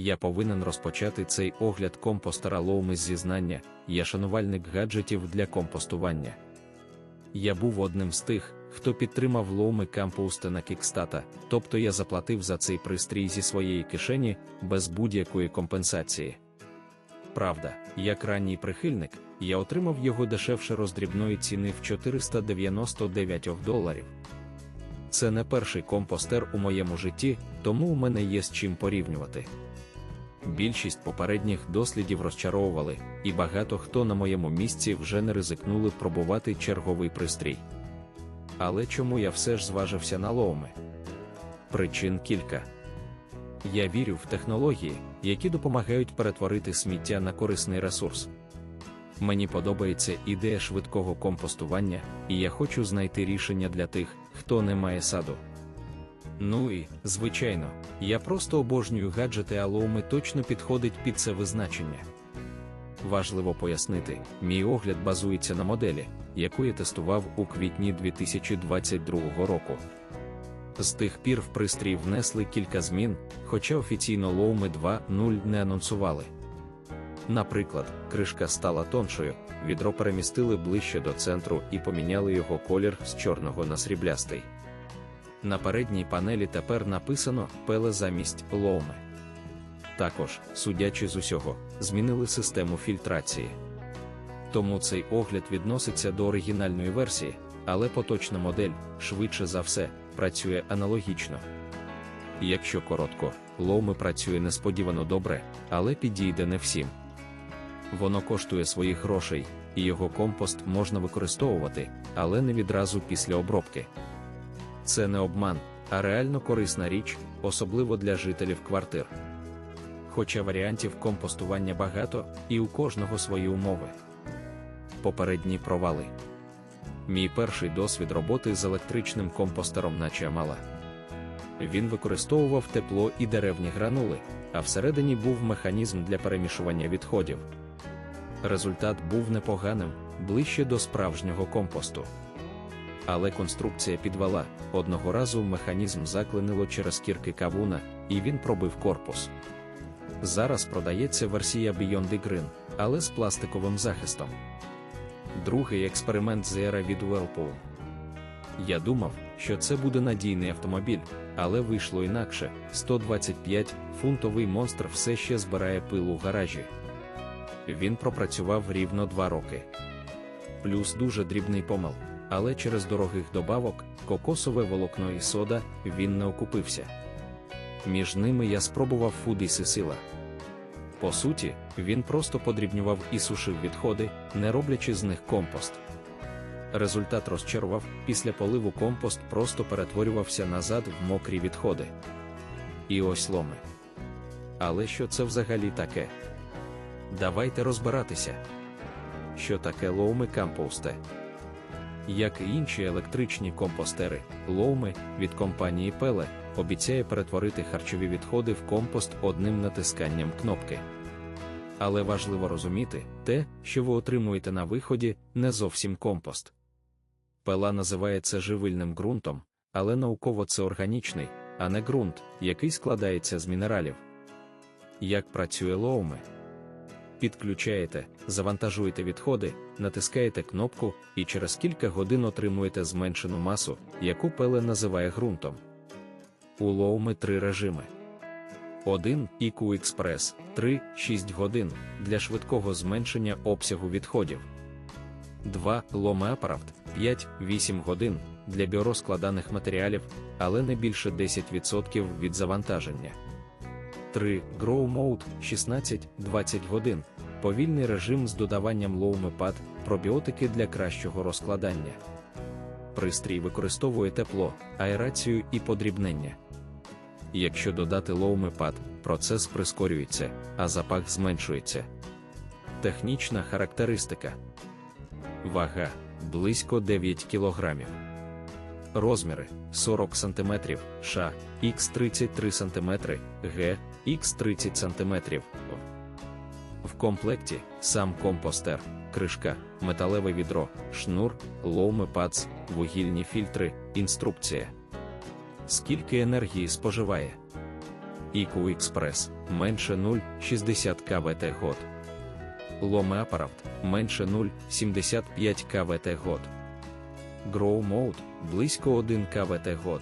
Я повинен розпочати цей огляд компостера Лоуми з зізнання, я шанувальник гаджетів для компостування. Я був одним з тих, хто підтримав Лоуми Кампуста на Кікстата, тобто я заплатив за цей пристрій зі своєї кишені без будь-якої компенсації. Правда, як ранній прихильник, я отримав його дешевше роздрібної ціни в 499 доларів. Це не перший компостер у моєму житті, тому у мене є з чим порівнювати. Більшість попередніх дослідів розчаровували, і багато хто на моєму місці вже не ризикнули пробувати черговий пристрій. Але чому я все ж зважився на лоуми? Причин кілька. Я вірю в технології, які допомагають перетворити сміття на корисний ресурс. Мені подобається ідея швидкого компостування, і я хочу знайти рішення для тих, хто не має саду. Ну і, звичайно, я просто обожнюю гаджети, а Лоуми точно підходить під це визначення. Важливо пояснити, мій огляд базується на моделі, яку я тестував у квітні 2022 року. З тих пір в пристрій внесли кілька змін, хоча офіційно Лоуми 2.0 не анонсували. Наприклад, кришка стала тоншою, відро перемістили ближче до центру і поміняли його колір з чорного на сріблястий. На передній панелі тепер написано пеле замість лоуми. Також, судячи з усього, змінили систему фільтрації. Тому цей огляд відноситься до оригінальної версії, але поточна модель, швидше за все, працює аналогічно. Якщо коротко, лоуми працює несподівано добре, але підійде не всім. Воно коштує своїх грошей, і його компост можна використовувати, але не відразу після обробки. Це не обман, а реально корисна річ, особливо для жителів квартир. Хоча варіантів компостування багато, і у кожного свої умови. Попередні провали. Мій перший досвід роботи з електричним компостером наче мала. Він використовував тепло і деревні гранули, а всередині був механізм для перемішування відходів. Результат був непоганим, ближче до справжнього компосту. Але конструкція підвала, одного разу механізм заклинило через кірки кавуна, і він пробив корпус. Зараз продається версія Beyond the Green, але з пластиковим захистом. Другий експеримент Zera від Whirlpool. Я думав, що це буде надійний автомобіль, але вийшло інакше: 125-фунтовий монстр все ще збирає пил у гаражі. Він пропрацював рівно два роки. Плюс дуже дрібний помил, але через дорогих добавок, кокосове волокно і сода, він не окупився. Між ними я спробував фуд сила. По суті, він просто подрібнював і сушив відходи, не роблячи з них компост. Результат розчарував, після поливу компост просто перетворювався назад в мокрі відходи. І ось ломи. Але що це взагалі таке? Давайте розбиратися. Що таке лоуми кампосте? Як і інші електричні компостери, лоуми від компанії Пеле обіцяє перетворити харчові відходи в компост одним натисканням кнопки. Але важливо розуміти, те, що ви отримуєте на виході, не зовсім компост. Пела називає це живильним ґрунтом, але науково це органічний, а не ґрунт, який складається з мінералів. Як працює лоуми? Підключаєте, завантажуєте відходи, натискаєте кнопку і через кілька годин отримуєте зменшену масу, яку пеле називає ґрунтом. У лоуми три режими. 1. IQ Express 3-6 годин для швидкого зменшення обсягу відходів. 2. Ломеапарафт 5-8 годин для біорозкладаних матеріалів, але не більше 10% від завантаження. 3. Grow Mode 16-20 годин. Повільний режим з додаванням лоумепад, пробіотики для кращого розкладання. Пристрій використовує тепло, аерацію і подрібнення. Якщо додати лоумепад, процес прискорюється, а запах зменшується. Технічна характеристика. Вага близько 9 кг. Розміри 40 см, Ш, Х 33 см, Г, Х 30 см. Комплекті сам компостер, кришка, металеве відро, шнур, лоумепадс, вугільні фільтри, інструкція. Скільки енергії споживає? IQ Express менше 0,60 кВт год. Ломе апарат менше 0,75 кВт год. Grow Mode близько 1 КВт год.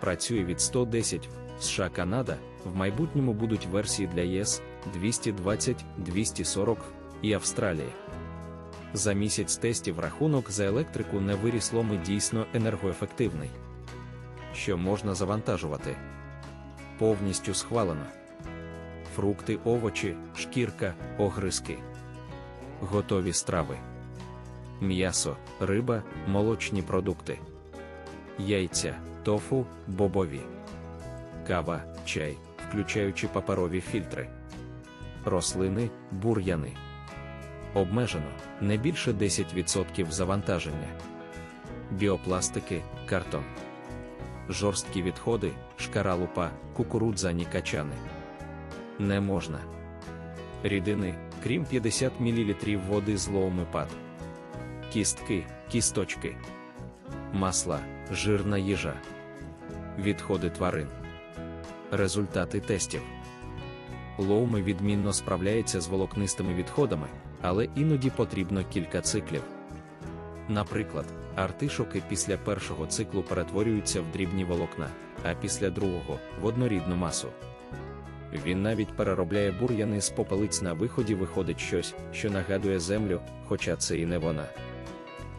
Працює від 110 в США Канада. В майбутньому будуть версії для ЄС 220, 240 і Австралії. За місяць тестів рахунок за електрику не виріс ломи дійсно енергоефективний. Що можна завантажувати? Повністю схвалено. Фрукти, овочі, шкірка, огризки. Готові страви. М'ясо, риба, молочні продукти. Яйця, тофу, бобові. Кава, чай, включаючи паперові фільтри. Рослини, бур'яни. Обмежено не більше 10% завантаження. Біопластики, картон. Жорсткі відходи, шкаралупа, кукурудзані качани. Не можна. Рідини, крім 50 мл води з лоумипад. Кістки, кісточки. Масла, жирна їжа. Відходи тварин. Результати тестів. Лоуми відмінно справляється з волокнистими відходами, але іноді потрібно кілька циклів. Наприклад, артишоки після першого циклу перетворюються в дрібні волокна, а після другого в однорідну масу. Він навіть переробляє бур'яни з попелиць на виході виходить щось, що нагадує землю, хоча це і не вона.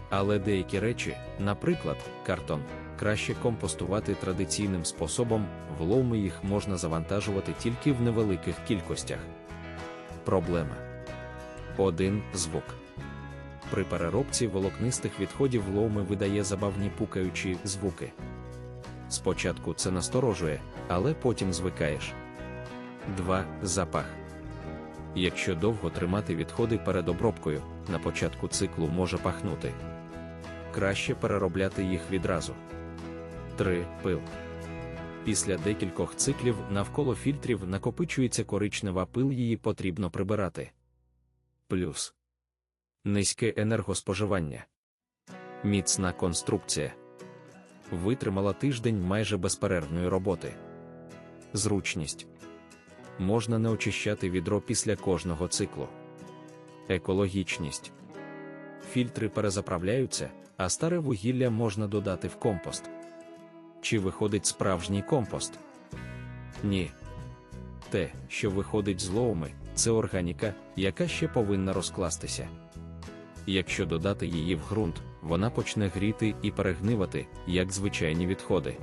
Але деякі речі, наприклад, картон, краще компостувати традиційним способом, в лоуми їх можна завантажувати тільки в невеликих кількостях. Проблема 1. Звук. При переробці волокнистих відходів лоуми видає забавні пукаючі звуки. Спочатку це насторожує, але потім звикаєш. 2. Запах. Якщо довго тримати відходи перед обробкою, на початку циклу може пахнути. Краще переробляти їх відразу. 3. Пил. Після декількох циклів навколо фільтрів накопичується коричнева пил, її потрібно прибирати. Плюс низьке енергоспоживання. Міцна конструкція. Витримала тиждень майже безперервної роботи. Зручність. Можна не очищати відро після кожного циклу. Екологічність. Фільтри перезаправляються, а старе вугілля можна додати в компост. Чи виходить справжній компост? Ні. Те, що виходить з лоуми, це органіка, яка ще повинна розкластися. Якщо додати її в ґрунт, вона почне гріти і перегнивати, як звичайні відходи.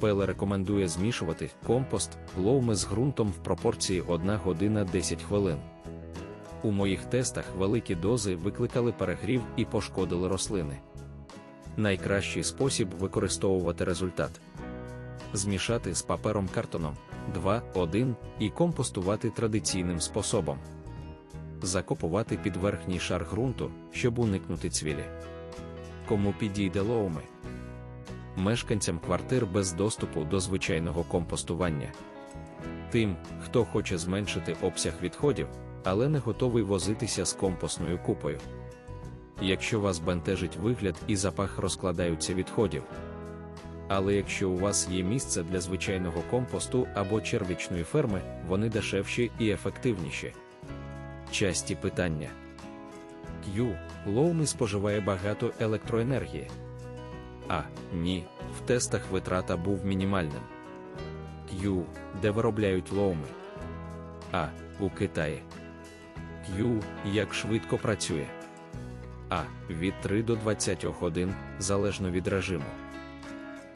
Пеле рекомендує змішувати компост лоуми з ґрунтом в пропорції 1 година 10 хвилин. У моїх тестах великі дози викликали перегрів і пошкодили рослини. Найкращий спосіб використовувати результат змішати з папером картоном 2-1 і компостувати традиційним способом. Закопувати під верхній шар ґрунту, щоб уникнути цвілі. Кому підійде лоуми? Мешканцям квартир без доступу до звичайного компостування. Тим, хто хоче зменшити обсяг відходів, але не готовий возитися з компостною купою. Якщо вас бентежить вигляд і запах розкладаються відходів. Але якщо у вас є місце для звичайного компосту або червічної ферми, вони дешевші і ефективніші. Часті питання Q. Лоуми споживає багато електроенергії. А. Ні. В тестах витрата був мінімальним. Q. Де виробляють лоуми? А. У Китаї. Q. Як швидко працює. А. Від 3 до 20 годин залежно від режиму.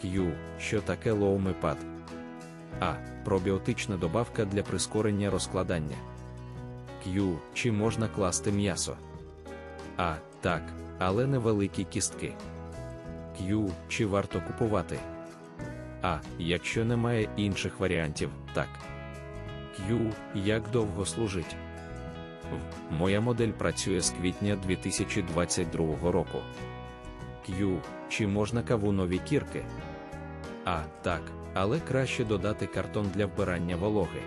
Q. Що таке лоумипад? А. Пробіотична добавка для прискорення розкладання. Q. Чи можна класти м'ясо? А. Так, але невеликі кістки. Q. Чи варто купувати? А. Якщо немає інших варіантів, так. Q. Як довго служить? Моя модель працює з квітня 2022 року. Q. Чи можна каву нові кірки? А. Так, але краще додати картон для вбирання вологи.